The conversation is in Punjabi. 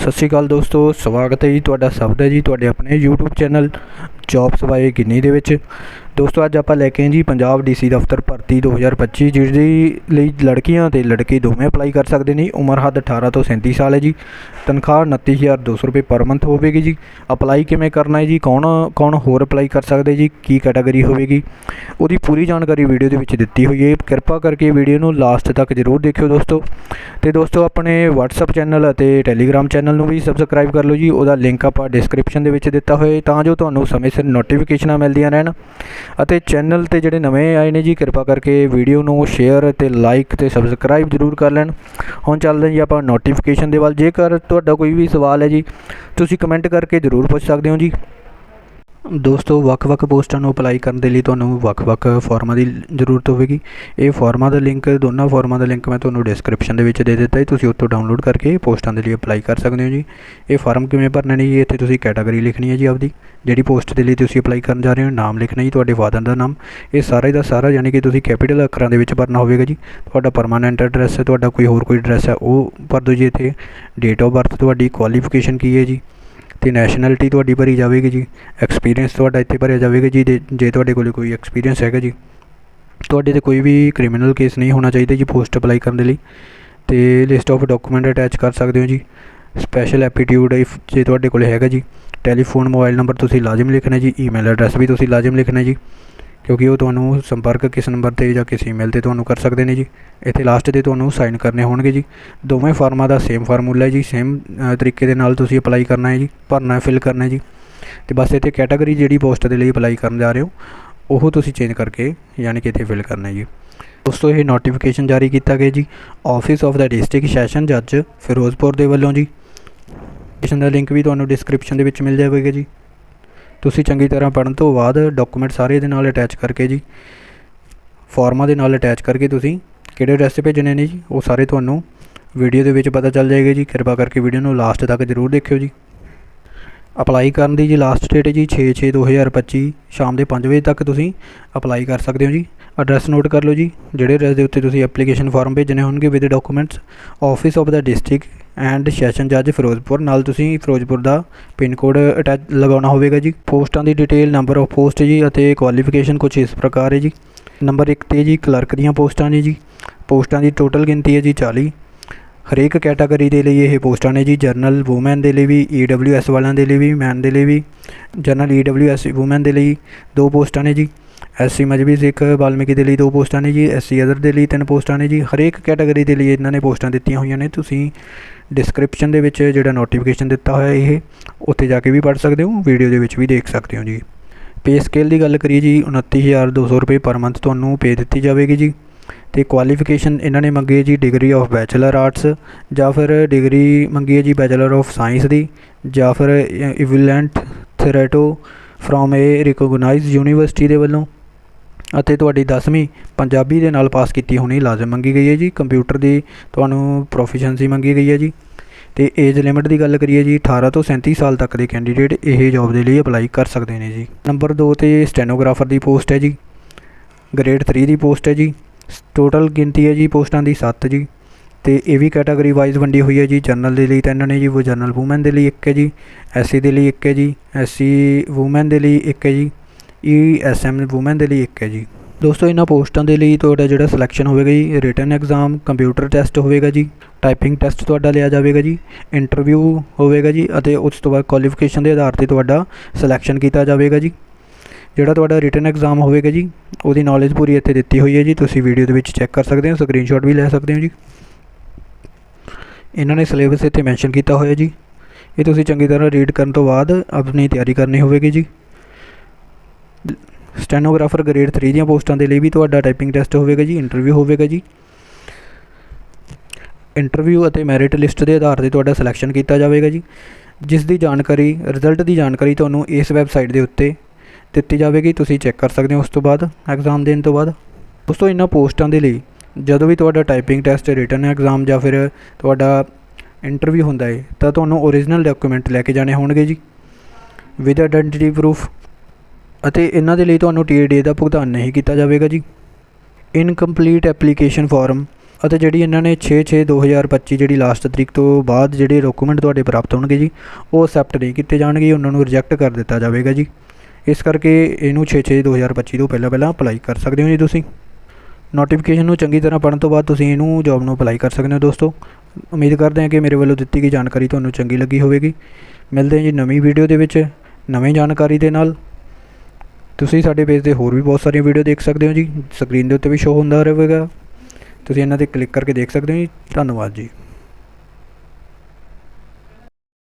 ਸਤਿ ਸ਼੍ਰੀ ਅਕਾਲ ਦੋਸਤੋ, ਸਵਾਗਤ ਹੈ ਜੀ ਤੁਹਾਡਾ ਸਭ ਦਾ ਜੀ, ਤੁਹਾਡੇ ਆਪਣੇ YouTube channel jobs by Ginni ਦੇ ਵਿੱਚ। ਦੋਸਤੋ, ਅੱਜ ਆਪਾਂ ਲੈ ਕੇ ਆਏ ਜੀ ਪੰਜਾਬ ਡੀਸੀ ਦਫ਼ਤਰ ਭਰਤੀ 2025 ਜਿਸ ਦੀ ਲਈ ਲੜਕੀਆਂ ਤੇ ਲੜਕੇ ਦੋਵੇਂ ਅਪਲਾਈ ਕਰ ਸਕਦੇ ਨੇ। ਉਮਰ ਹੱਦ 18 ਤੋਂ 37 ਸਾਲ ਹੈ ਜੀ। ਤਨਖਾਹ 29200 ਰੁਪਏ ਪਰ ਮੰਥ ਹੋਵੇਗੀ ਜੀ। ਅਪਲਾਈ ਕਿਵੇਂ ਕਰਨਾ ਹੈ ਜੀ? ਕੌਣ ਕੌਣ ਹੋਰ ਅਪਲਾਈ ਕਰ ਸਕਦੇ ਜੀ? ਕੀ ਕੈਟਾਗਰੀ ਹੋਵੇਗੀ? ਉਹਦੀ ਪੂਰੀ ਜਾਣਕਾਰੀ ਵੀਡੀਓ ਦੇ ਵਿੱਚ ਦਿੱਤੀ ਹੋਈ ਹੈ। ਕਿਰਪਾ ਕਰਕੇ ਵੀਡੀਓ ਨੂੰ ਲਾਸਟ ਤੱਕ ਜ਼ਰੂਰ ਦੇਖਿਓ ਦੋਸਤੋ। ਤੇ ਦੋਸਤੋ, ਆਪਣੇ WhatsApp ਚੈਨਲ ਅਤੇ Telegram ਚੈਨਲ ਨੂੰ ਵੀ ਸਬਸਕ੍ਰਾਈਬ ਕਰ ਲਓ ਜੀ। ਉਹਦਾ ਲਿੰਕ ਆਪਾਂ ਡਿਸਕ੍ਰਿਪਸ਼ਨ ਦੇ ਵਿੱਚ ਦਿੱਤਾ ਹੋਇਆ ਹੈ। ਤਾਂ ਜੋ ਤੁਹਾਨੂੰ ਸਮੇਂ ਸਿਰ ਨੋਟੀਫਿਕੇਸ਼ਨਾਂ ਮਿਲਦੀਆਂ ਰਹਿਣ। ਅਤੇ ਚੈਨਲ ਤੇ ਜਿਹੜੇ ਨਵੇਂ ਆਏ ਨੇ ਜੀ, ਕਿਰਪਾ ਕਰਕੇ ਵੀਡੀਓ ਨੂੰ ਸ਼ੇਅਰ ਤੇ ਲਾਈਕ ਤੇ ਸਬਸਕ੍ਰਾਈਬ ਜ਼ਰੂਰ ਕਰ ਲੈਣ। ਹੁਣ ਚੱਲਦੇ ਹਾਂ ਜੀ ਆਪਾਂ ਨੋਟੀਫਿਕੇਸ਼ਨ ਦੇ ਵੱਲ। ਜੇਕਰ ਤੁਹਾਡਾ ਕੋਈ ਵੀ ਸਵਾਲ ਹੈ ਜੀ, ਤੁਸੀਂ ਕਮੈਂਟ ਕਰਕੇ ਜ਼ਰੂਰ ਪੁੱਛ ਸਕਦੇ ਹੋ ਜੀ। ਦੋਸਤੋ, ਵੱਖ-ਵੱਖ ਪੋਸਟਾਂ ਨੂੰ ਅਪਲਾਈ ਕਰਨ ਦੇ ਲਈ ਤੁਹਾਨੂੰ ਵੱਖ-ਵੱਖ ਫਾਰਮਾਂ ਦੀ ਜ਼ਰੂਰਤ ਹੋਵੇਗੀ। ਇਹ ਫਾਰਮਾਂ ਦਾ ਲਿੰਕ, ਦੋਨਾਂ ਫਾਰਮਾਂ ਦਾ ਲਿੰਕ ਮੈਂ ਤੁਹਾਨੂੰ ਡਿਸਕ੍ਰਿਪਸ਼ਨ ਦੇ ਵਿੱਚ ਦੇ ਦਿੱਤਾ ਹੈ। ਤੁਸੀਂ ਉੱਥੋਂ ਡਾਊਨਲੋਡ ਕਰਕੇ ਪੋਸਟਾਂ ਦੇ ਲਈ ਅਪਲਾਈ ਕਰ ਸਕਦੇ ਹੋ ਜੀ। ਇਹ ਫਾਰਮ ਕਿਵੇਂ ਭਰਨੇ ਨੇ ਜੀ? ਇੱਥੇ ਤੁਸੀਂ ਕੈਟਾਗਰੀ ਲਿਖਣੀ ਹੈ ਜੀ ਆਪਦੀ। ਜਿਹੜੀ ਪੋਸਟ ਦੇ ਲਈ ਤੁਸੀਂ ਅਪਲਾਈ ਕਰਨ ਜਾ ਰਹੇ ਹੋ, ਨਾਮ ਲਿਖਣਾ ਜੀ, ਤੁਹਾਡੇ ਫਾਦਰ ਦਾ ਨਾਮ। ਇਹ ਸਾਰਾ ਦਾ ਸਾਰਾ ਯਾਨੀ ਕਿ ਤੁਸੀਂ ਕੈਪੀਟਲ ਅੱਖਰਾਂ ਦੇ ਵਿੱਚ ਭਰਨਾ ਹੋਵੇਗਾ ਜੀ। ਤੁਹਾਡਾ ਪਰਮਾਨੈਂਟ ਐਡਰੈਸ ਹੈ, ਤੁਹਾਡਾ ਕੋਈ ਹੋਰ ਕੋਈ ਐਡਰੈਸ ਹੈ, ਉਹ ਭਰ ਦਿਓ ਜੀ ਇੱਥੇ। ਡੇਟ ਆਫ ਬਰਥ ਤੁਹਾਡੀ ਕੁਆਲੀਫਿਕੇਸ਼ਨ ਕੀ ਹੈ ਜੀ? ਅਤੇ ਨੈਸ਼ਨੈਲਿਟੀ ਤੁਹਾਡੀ ਭਰੀ ਜਾਵੇਗੀ ਜੀ। ਐਕਸਪੀਰੀਅੰਸ ਤੁਹਾਡਾ ਇੱਥੇ ਭਰਿਆ ਜਾਵੇਗਾ ਜੀ ਜੇ ਜੇ ਤੁਹਾਡੇ ਕੋਲ ਕੋਈ ਐਕਸਪੀਰੀਅੰਸ ਹੈਗਾ ਜੀ। ਤੁਹਾਡੇ ਤੇ ਕੋਈ ਵੀ ਕ੍ਰਿਮੀਨਲ ਕੇਸ ਨਹੀਂ ਹੋਣਾ ਚਾਹੀਦਾ ਜੀ ਪੋਸਟ ਅਪਲਾਈ ਕਰਨ ਦੇ ਲਈ। ਅਤੇ ਲਿਸਟ ਆਫ ਡਾਕੂਮੈਂਟ ਅਟੈਚ ਕਰ ਸਕਦੇ ਹੋ ਜੀ। ਸਪੈਸ਼ਲ ਐਪਟੀਟਿਊਡ ਇਫ ਜੇ ਤੁਹਾਡੇ ਕੋਲ ਹੈਗਾ ਜੀ। ਟੈਲੀਫੋਨ ਮੋਬਾਈਲ ਨੰਬਰ ਤੁਸੀਂ ਲਾਜ਼ਮ ਲਿਖਣਾ ਜੀ। ਈਮੇਲ ਐਡਰੈਸ ਵੀ ਤੁਸੀਂ ਲਾਜ਼ਮ ਲਿਖਣਾ ਜੀ। ਕਿਉਂਕਿ ਉਹ ਤੁਹਾਨੂੰ ਸੰਪਰਕ ਕਿਸ ਨੰਬਰ ਤੇ ਜਾਂ ਕਿਸ ਈਮੇਲ ਤੇ ਤੁਹਾਨੂੰ ਕਰ ਸਕਦੇ ਨੇ ਜੀ। ਇੱਥੇ ਲਾਸਟ ਤੇ ਤੁਹਾਨੂੰ ਸਾਈਨ ਕਰਨੇ ਹੋਣਗੇ ਜੀ। ਦੋਵੇਂ ਫਾਰਮਾਂ ਦਾ ਸੇਮ ਫਾਰਮੂਲਾ ਹੈ ਜੀ। ਸੇਮ ਤਰੀਕੇ ਦੇ ਨਾਲ ਤੁਸੀਂ ਅਪਲਾਈ ਕਰਨਾ ਹੈ ਜੀ। ਭਰਨਾ ਫਿਲ ਕਰਨਾ ਜੀ। ਅਤੇ ਬਸ ਇੱਥੇ ਕੈਟਾਗਰੀ ਜਿਹੜੀ ਪੋਸਟ ਦੇ ਲਈ ਅਪਲਾਈ ਕਰਨ ਜਾ ਰਹੇ ਹੋ, ਉਹ ਤੁਸੀਂ ਚੇਂਜ ਕਰਕੇ ਯਾਨੀ ਕਿ ਇੱਥੇ ਫਿਲ ਕਰਨਾ ਹੈ ਜੀ। ਦੋਸਤੋ, ਇਹ ਨੋਟੀਫਿਕੇਸ਼ਨ ਜਾਰੀ ਕੀਤਾ ਗਿਆ ਜੀ। Office of the district session ਜੱਜ ਫਿਰੋਜ਼ਪੁਰ ਦੇ ਵੱਲੋਂ ਜੀ। ਇਸ ਦਾ ਲਿੰਕ ਵੀ ਤੁਹਾਨੂੰ ਡਿਸਕ੍ਰਿਪਸ਼ਨ ਦੇ ਵਿੱਚ ਮਿਲ ਜਾਵੇਗਾ ਜੀ। ਤੁਸੀਂ ਚੰਗੀ ਤਰ੍ਹਾਂ ਪੜ੍ਹਨ ਤੋਂ ਬਾਅਦ ਡਾਕੂਮੈਂਟ ਸਾਰੇ ਇਹਦੇ ਨਾਲ ਅਟੈਚ ਕਰਕੇ ਜੀ ਫਾਰਮਾਂ ਦੇ ਨਾਲ ਅਟੈਚ ਕਰਕੇ ਤੁਸੀਂ ਕਿਹੜੇ ਐਡਰੈਸ ਤੇ ਭੇਜਣੇ ਨੇ ਜੀ, ਉਹ ਸਾਰੇ ਤੁਹਾਨੂੰ ਵੀਡੀਓ ਦੇ ਵਿੱਚ ਪਤਾ ਚੱਲ ਜਾਏਗਾ ਜੀ। ਕਿਰਪਾ ਕਰਕੇ ਵੀਡੀਓ ਨੂੰ ਲਾਸਟ ਤੱਕ ਜ਼ਰੂਰ ਦੇਖਿਓ ਜੀ। ਅਪਲਾਈ ਕਰਨ ਦੀ ਜੀ ਲਾਸਟ ਡੇਟ ਹੈ ਜੀ 6/6/2025 ਸ਼ਾਮ ਦੇ 5 ਵਜੇ ਤੱਕ ਤੁਸੀਂ ਅਪਲਾਈ ਕਰ ਸਕਦੇ ਹੋ ਜੀ। ਐਡਰੈਸ ਨੋਟ ਕਰ ਲਓ ਜੀ, ਜਿਹੜੇ ਐਡਰੈਸ ਦੇ ਉੱਤੇ ਤੁਸੀਂ ਐਪਲੀਕੇਸ਼ਨ ਫਾਰਮ ਭੇਜਣੇ ਹੋਣਗੇ with documents office of the district and session ਜੱਜ ਫਿਰੋਜ਼ਪੁਰ, ਨਾਲ ਤੁਸੀਂ ਫਿਰੋਜ਼ਪੁਰ ਦਾ ਪਿੰਨ ਕੋਡ ਅਟੈਚ ਲਗਾਉਣਾ ਹੋਵੇਗਾ ਜੀ। ਪੋਸਟਾਂ ਦੀ ਡਿਟੇਲ ਨੰਬਰ ਆਫ ਪੋਸਟ ਜੀ ਅਤੇ ਕੁਆਲੀਫਿਕੇਸ਼ਨ ਕੁਝ ਇਸ ਪ੍ਰਕਾਰ ਹੈ ਜੀ। ਨੰਬਰ 1 ਤੇ ਜੀ ਕਲਰਕ ਦੀਆਂ ਪੋਸਟਾਂ ਨੇ ਜੀ। ਪੋਸਟਾਂ ਦੀ ਟੋਟਲ ਗਿਣਤੀ ਹੈ ਜੀ 40 ਹਰੇਕ ਕੈਟਾਗਰੀ ਦੇ ਲਈ ਇਹ ਪੋਸਟਾਂ ਨੇ ਜੀ। ਜਰਨਲ ਔਮਨ ਦੇ ਲਈ ਵੀ ਈਡਬਲਯੂਐਸ ਵਾਲਿਆਂ ਦੇ ਲਈ ਵੀ ਮੈਨ ਦੇ ਲਈ ਵੀ ਜਰਨਲ ਈਡਬਲਯੂਐਸ ਔਮਨ ਦੇ ਲਈ ਦੋ ਪੋਸਟਾਂ ਨੇ ਜੀ। ਐਸਸੀ ਮਜਬੀ ਸਿੱਖ ਵਾਲਮੀਕੀ ਦੇ ਲਈ ਦੋ ਪੋਸਟਾਂ ਨੇ ਜੀ ਐਸਸੀ ਅਦਰ ਦੇ ਲਈ ਤਿੰਨ ਪੋਸਟਾਂ ਨੇ ਜੀ। ਹਰੇਕ ਕੈਟਾਗਰੀ ਦੇ ਲਈ ਇਹਨਾਂ ਨੇ ਪੋਸਟਾਂ ਦਿੱਤੀਆਂ ਹੋਈਆਂ ਨੇ। ਤੁਸੀਂ ਡਿਸਕ੍ਰਿਪਸ਼ਨ ਦੇ ਵਿੱਚ ਜਿਹੜਾ ਨੋਟੀਫਿਕੇਸ਼ਨ ਦਿੱਤਾ ਹੋਇਆ ਇਹ, ਉੱਥੇ ਜਾ ਕੇ ਵੀ ਪੜ੍ਹ ਸਕਦੇ ਹੋ ਵੀਡੀਓ ਦੇ ਵਿੱਚ ਵੀ ਦੇਖ ਸਕਦੇ ਹੋ ਜੀ। ਪੇ ਸਕੇਲ ਦੀ ਗੱਲ ਕਰੀਏ ਜੀ 29200 ਰੁਪਏ ਪਰ ਮੰਥ ਤੁਹਾਨੂੰ ਪੇ ਦਿੱਤੀ ਜਾਵੇਗੀ ਜੀ। ਤੇ ਕੁਆਲੀਫਿਕੇਸ਼ਨ ਇਹਨਾਂ ਨੇ ਮੰਗੀ ਹੈ ਜੀ ਡਿਗਰੀ ਆਫ ਬੈਚਲਰ ਆਰਟਸ ਜਾਂ ਫਿਰ ਡਿਗਰੀ ਮੰਗੀ ਹੈ ਜੀ ਬੈਚਲਰ ਆਫ ਸਾਇੰਸ ਦੀ, ਜਾਂ ਫਿਰ ਇਵੀਲੈਂਟ ਥੈਰੇਟੋ ਫਰੋਮ ਏ ਰਿਕੋਗਨਾਈਜ਼ਡ ਯੂਨੀਵਰਸਿਟੀ ਦੇ ਵੱਲੋਂ। ਅਤੇ ਤੁਹਾਡੀ 10ਵੀਂ ਪੰਜਾਬੀ ਦੇ ਨਾਲ ਪਾਸ ਕੀਤੀ ਹੋਣੀ ਲਾਜ਼ਮ ਮੰਗੀ ਗਈ ਹੈ ਜੀ। ਕੰਪਿਊਟਰ ਦੀ ਤੁਹਾਨੂੰ ਪ੍ਰੋਫੀਸ਼ੀਐਂਸੀ ਮੰਗੀ ਗਈ ਹੈ ਜੀ। ਤੇ ਏਜ ਲਿਮਿਟ ਦੀ ਗੱਲ ਕਰੀਏ ਜੀ 18 ਤੋਂ 37 ਸਾਲ ਤੱਕ ਦੇ ਕੈਂਡੀਡੇਟ ਇਹ ਜੌਬ ਦੇ ਲਈ ਅਪਲਾਈ ਕਰ ਸਕਦੇ ਨੇ ਜੀ। ਨੰਬਰ 2 ਤੇ ਸਟੈਨੋਗ੍ਰਾਫਰ ਦੀ ਪੋਸਟ ਹੈ ਜੀ। ਗ੍ਰੇਡ 3 ਦੀ ਪੋਸਟ ਹੈ ਜੀ। ਟੋਟਲ ਗਿਣਤੀ ਹੈ ਜੀ ਪੋਸਟਾਂ ਦੀ 7 ਜੀ। ਤੇ ਇਹ ਵੀ ਕੈਟਾਗਰੀ ਵਾਈਜ਼ ਵੰਡੀ ਹੋਈ ਹੈ ਜੀ। ਜਨਰਲ ਦੇ ਲਈ ਤਿੰਨ ਨੇ ਜੀ ਉਹ ਜਨਰਲ ਔਮਨ ਦੇ ਲਈ ਇੱਕ ਹੈ ਜੀ। ਐਸਸੀ ਦੇ ਲਈ ਇੱਕ ਹੈ ਜੀ। ਐਸਸੀ ਔਮਨ ਦੇ ਲਈ ਇੱਕ ਹੈ ਜੀ। ਈ ਐਸ ਐਮ ਔਮਨ ਦੇ ਲਈ ਇੱਕ ਹੈ ਜੀ। ਦੋਸਤੋ, ਇਹਨਾਂ ਪੋਸਟਾਂ ਦੇ ਲਈ ਤੁਹਾਡਾ ਜਿਹੜਾ ਸਿਲੈਕਸ਼ਨ ਹੋਵੇਗਾ ਜੀ ਰਿਟਨ ਐਗਜ਼ਾਮ ਕੰਪਿਊਟਰ ਟੈਸਟ ਹੋਵੇਗਾ ਜੀ ਟਾਈਪਿੰਗ ਟੈਸਟ ਤੁਹਾਡਾ ਲਿਆ ਜਾਵੇਗਾ ਜੀ ਇੰਟਰਵਿਊ ਹੋਵੇਗਾ ਜੀ ਅਤੇ ਉਸ ਤੋਂ ਬਾਅਦ ਕੁਆਲੀਫਿਕੇਸ਼ਨ ਦੇ ਆਧਾਰ ਤੇ ਤੁਹਾਡਾ ਸਿਲੈਕਸ਼ਨ ਕੀਤਾ ਜਾਵੇਗਾ ਜੀ। ਜਿਹੜਾ ਤੁਹਾਡਾ ਰਿਟਨ ਐਗਜ਼ਾਮ ਹੋਵੇਗਾ ਜੀ, ਉਹਦੀ ਨੌਲੇਜ ਪੂਰੀ ਇੱਥੇ ਦਿੱਤੀ ਹੋਈ ਹੈ ਜੀ, ਤੁਸੀਂ ਵੀਡੀਓ ਦੇ ਵਿੱਚ ਚੈੱਕ ਕਰ ਸਕਦੇ ਹੋ ਸਕਰੀਨਸ਼ਾਟ ਵੀ ਲੈ ਸਕਦੇ ਹੋ ਜੀ। ਇਹਨਾਂ ਨੇ ਸਿਲੇਬਸ ਇੱਥੇ ਮੈਂਸ਼ਨ ਕੀਤਾ ਹੋਇਆ ਜੀ। ਇਹ ਤੁਸੀਂ ਚੰਗੀ ਤਰ੍ਹਾਂ ਰੀਡ ਕਰਨ ਤੋਂ ਬਾਅਦ ਆਪਣੀ ਤਿਆਰੀ ਕਰਨੀ ਹੋਵੇਗੀ ਜੀ। ਸਟੈਨੋਗ੍ਰਾਫਰ ਗ੍ਰੇਡ 3 ਦੀਆਂ ਪੋਸਟਾਂ ਦੇ ਲਈ ਵੀ ਤੁਹਾਡਾ ਟਾਈਪਿੰਗ ਟੈਸਟ ਹੋਵੇਗਾ ਜੀ ਇੰਟਰਵਿਊ ਹੋਵੇਗਾ ਜੀ। ਇੰਟਰਵਿਊ ਅਤੇ ਮੈਰਿਟ ਲਿਸਟ ਦੇ ਆਧਾਰ ਤੇ ਤੁਹਾਡਾ ਸਿਲੈਕਸ਼ਨ ਕੀਤਾ ਜਾਵੇਗਾ ਜੀ। ਜਿਸ ਦੀ ਜਾਣਕਾਰੀ ਰਿਜ਼ਲਟ ਦੀ ਜਾਣਕਾਰੀ ਤੁਹਾਨੂੰ ਇਸ ਵੈਬਸਾਈਟ ਦੇ ਉੱਤੇ ਦਿੱਤੀ ਜਾਵੇਗੀ, ਤੁਸੀਂ ਚੈੱਕ ਕਰ ਸਕਦੇ ਹੋ ਉਸ ਤੋਂ ਬਾਅਦ ਐਗਜ਼ਾਮ ਦੇਣ ਤੋਂ ਬਾਅਦ। ਉਸ ਤੋਂ ਇਹਨਾਂ ਪੋਸਟਾਂ ਦੇ ਲਈ ਜਦੋਂ ਵੀ ਤੁਹਾਡਾ ਟਾਈਪਿੰਗ ਟੈਸਟ ਰਿਟਨ ਐਗਜ਼ਾਮ ਜਾਂ ਫਿਰ ਤੁਹਾਡਾ ਇੰਟਰਵਿਊ ਹੁੰਦਾ ਹੈ, ਤਾਂ ਤੁਹਾਨੂੰ ਓਰੀਜਨਲ ਡਾਕੂਮੈਂਟ ਲੈ ਕੇ ਜਾਣੇ ਹੋਣਗੇ ਜੀ। ਵਿਦ ਆਇਡੈਂਟੀਟੀ ਪ੍ਰੂਫ ਅਤੇ ਇਹਨਾਂ ਦੇ ਲਈ ਤੁਹਾਨੂੰ ਟੀ ਟੀਏਡੀ ਦਾ ਭੁਗਤਾਨ ਨਹੀਂ ਕੀਤਾ ਜਾਵੇਗਾ ਜੀ। ਇਨਕੰਪਲੀਟ ਐਪਲੀਕੇਸ਼ਨ ਫਾਰਮ ਅਤੇ ਜਿਹੜੀ ਇਹਨਾਂ ਨੇ 6/6/2025 ਜਿਹੜੀ ਲਾਸਟ ਤਰੀਕ ਤੋਂ ਬਾਅਦ ਜਿਹੜੇ ਡਾਕੂਮੈਂਟ ਤੁਹਾਡੇ ਪ੍ਰਾਪਤ ਹੋਣਗੇ ਜੀ, ਉਹ ਅਕਸੈਪਟ ਨਹੀਂ ਕੀਤੇ ਜਾਣਗੇ, ਉਹਨਾਂ ਨੂੰ ਰਿਜੈਕਟ ਕਰ ਦਿੱਤਾ ਜਾਵੇਗਾ ਜੀ। ਇਸ ਕਰਕੇ ਇਹਨੂੰ 6/6/2025 ਤੋਂ ਪਹਿਲਾਂ ਪਹਿਲਾਂ ਅਪਲਾਈ ਕਰ ਸਕਦੇ ਹੋ ਜੀ ਤੁਸੀਂ। ਨੋਟੀਫਿਕੇਸ਼ਨ ਨੂੰ ਚੰਗੀ ਤਰ੍ਹਾਂ ਪੜ੍ਹਨ ਤੋਂ ਬਾਅਦ ਤੁਸੀਂ ਇਹਨੂੰ ਜੌਬ ਨੂੰ ਅਪਲਾਈ ਕਰ ਸਕਦੇ ਹੋ ਦੋਸਤੋ। ਉਮੀਦ ਕਰਦੇ ਹਾਂ ਕਿ ਮੇਰੇ ਵੱਲੋਂ ਦਿੱਤੀ ਗਈ ਜਾਣਕਾਰੀ ਤੁਹਾਨੂੰ ਚੰਗੀ ਲੱਗੀ ਹੋਵੇਗੀ। ਮਿਲਦੇ ਹਾਂ ਜੀ ਨਵੀਂ ਵੀਡੀਓ ਦੇ ਵਿੱਚ ਨਵੀਂ ਜਾਣਕਾਰੀ ਦੇ ਨਾਲ। ਤੁਸੀਂ ਸਾਡੇ ਪੇਜ ਤੇ ਹੋਰ ਵੀ ਬਹੁਤ ਸਾਰੀਆਂ ਵੀਡੀਓ ਦੇਖ ਸਕਦੇ ਹੋ ਜੀ। ਸਕਰੀਨ ਦੇ ਉੱਤੇ ਵੀ ਸ਼ੋ ਹੁੰਦਾ ਰਹੇਗਾ ਤੁਸੀਂ ਇਹਨਾਂ ਤੇ ਕਲਿੱਕ ਕਰਕੇ ਦੇਖ ਸਕਦੇ ਹੋ ਜੀ। ਧੰਨਵਾਦ ਜੀ।